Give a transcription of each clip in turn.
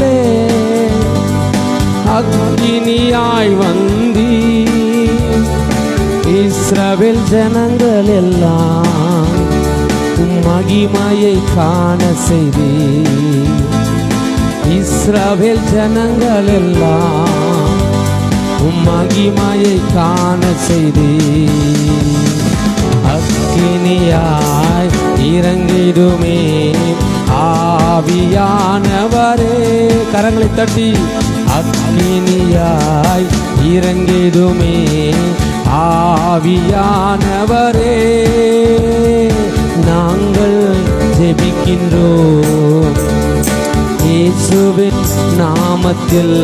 மேலே அக்கினியாய் வந்தி இஸ்ரவேல் ஜனங்கள் எல்லாம் மகிமையை காண செய்தி இஸ்ரவேல் ஜனங்கள் எல்லாம் மகிமையை காண செய்தி அக்கினியாய் இறங்கிடுமே. ஆவியானவரே கரங்களை தட்டி அக்னியாய் இறங்கிடுமே ஆவியானவரே. நாங்கள் ஜெபிக்கின்றோம். இயேசுவின் நாமத்தில்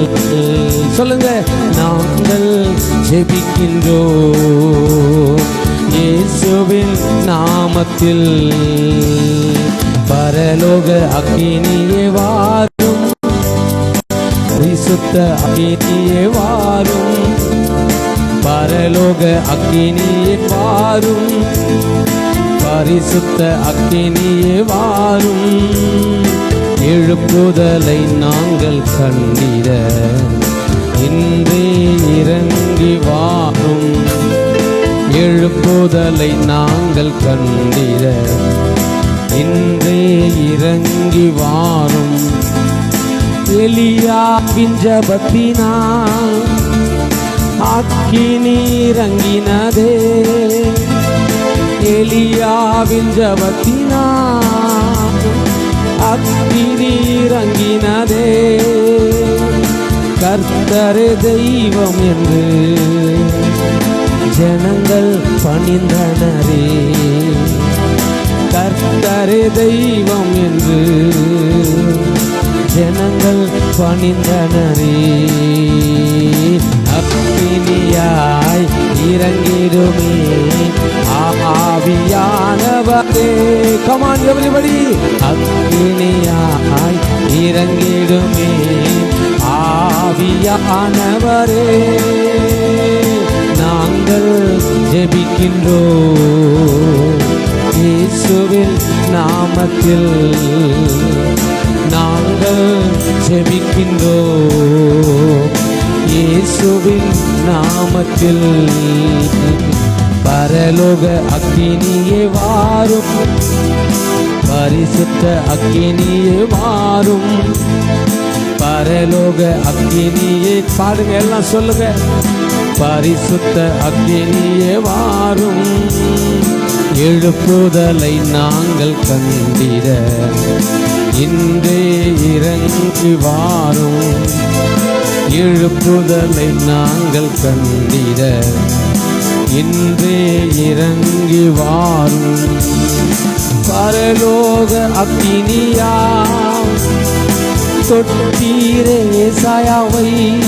சொல்லுங்க. நாங்கள் ஜெபிக்கின்றோம். இயேசுவின் நாமத்தில் பரலோக அக்கினியே வாரும். பரிசுத்த அக்கினியே வாரும். பரலோக அக்கினியே வாரும். பரிசுத்த அக்கினியே வாரும். எழுப்புதலை நாங்கள் கண்டிட. இன்றே இறங்கி வாரும். எழுப்புதலை நாங்கள் கண்டிட. இன்றே இறங்கி வாரும். எலியாவின் ஜபத்தினால் அக்கினி இறங்கினதே எலியாவின் ஜபத்தினால் அக்கினி இறங்கினதே கர்த்தரே தெய்வம் என்று ஜனங்கள் பணிந்தனரே. கர்த்தரே தெய்வம் என்று ஜனங்கள் பணிந்தனரே. அக்கினியாய் இறங்கிடுமே. ஆவியானவரே. கமான் எவரிபடி அக்கினியாய் இறங்கிடுமே. ஆவியானவரே. நாங்கள் ஜெபிக்கின்றோம். இயேசுவின் நாமத்தில் நாங்கள் ஜெபிக்கின்றோம். இயேசுவின் நாமத்தில் பரலோக அக்கினியே வாரும். பரிசுத்த அக்கினியே வாரும். பரலோக அக்கினியே பாடுங்க எல்லாம் சொல்லுங்க. பரிசுத்த அக்கினியே வாரும். எழுப்புதலை நாங்கள் கண்டிட. இன்றே இறங்கி வாரும். எழுப்புதலை நாங்கள் கண்டிட. இன்றே இறங்கி வாரும். பரலோக அக்னியா தொட்டீரே சாயாவை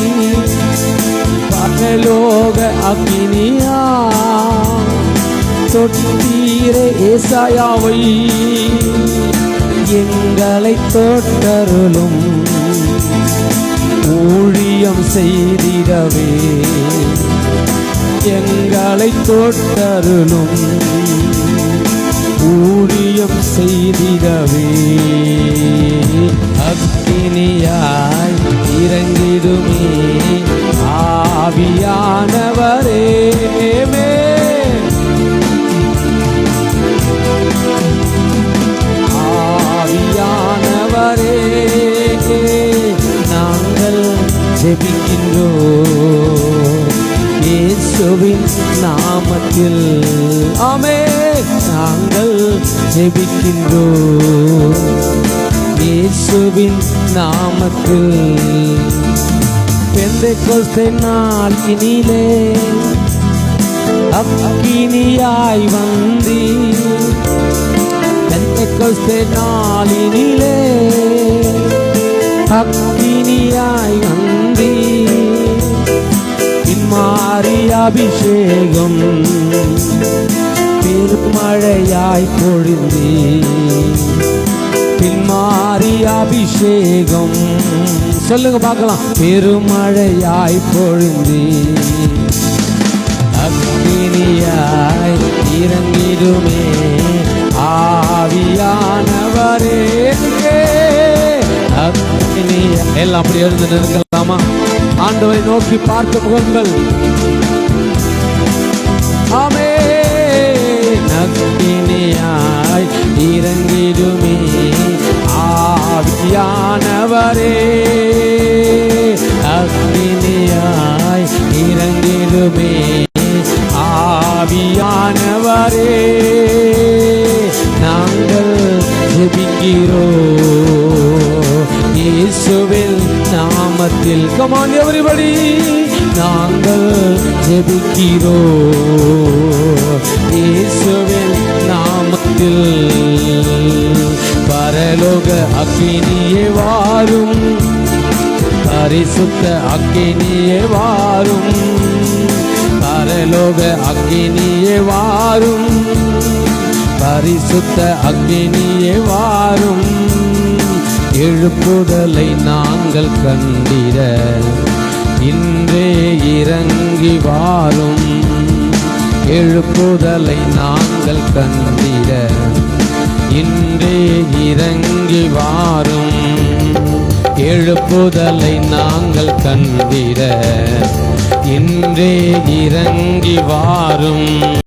பரலோக அக்னியா தொட்டீரே ஏசாயாவை. எங்களை தொட்டருளும் ஊழியம் செய்திடவே. எங்களை தொட்டருளும் ஊழியம் செய்திடவே. அக்னியாய் இறங்கிடுமே ஆவியானவர் ஜெபிக்கின்றோம் இயேசுவின் நாமத்தில். ஆமே நாங்கள் ஜெபிக்கின்றோம் இயேசுவின் நாமத்தில். பெந்தைக்கொஸ்தை நாளினிலே அக்கினியாய் வந்தீர். பெந்தைக்கொஸ்தை நாளினிலே அக்கினியாய் அபிஷேகம். பெருமழையாய் பொழிந்தி பின்மாறி அபிஷேகம். சொல்லுங்க பார்க்கலாம். பெருமழையாய் பொழிந்தி அக்னியாய் இறங்கிடுமே ஆவியானவரே. அக்னியா எல்லாம் அப்படி எழுந்து நிற்கலாமா? ஆண்டவரை நோக்கி பார்க்க முகங்கள். ஆமே நக்கினியாய் இறங்கிடுமே. ஆவியானவரே அக்னியாய் இறங்கிடுமே. ஆவியானவரே நாங்கள் ஜெபிக்கிறோ இயேசுவில் நாமத்தில். கமான் எவரிபடி நாங்கள் ஜெபிக்கிறோ இயேசுவில் நாமத்தில் பரலோக அக்கினியே வாரும். பரிசுத்த அக்கினியே வாரும். பரலோக அக்கினியே வாரும். பரிசுத்த அக்கினியே வாரும். எழுப்புதலை நாங்கள் கண்டிட இன்றே இறங்கி வாரும் எழுப்புதலை நாங்கள் கண்டிட. இன்றே இறங்கி வாரும் எழுப்புதலை நாங்கள் கண்டிட. இன்றே இறங்கி வாரும்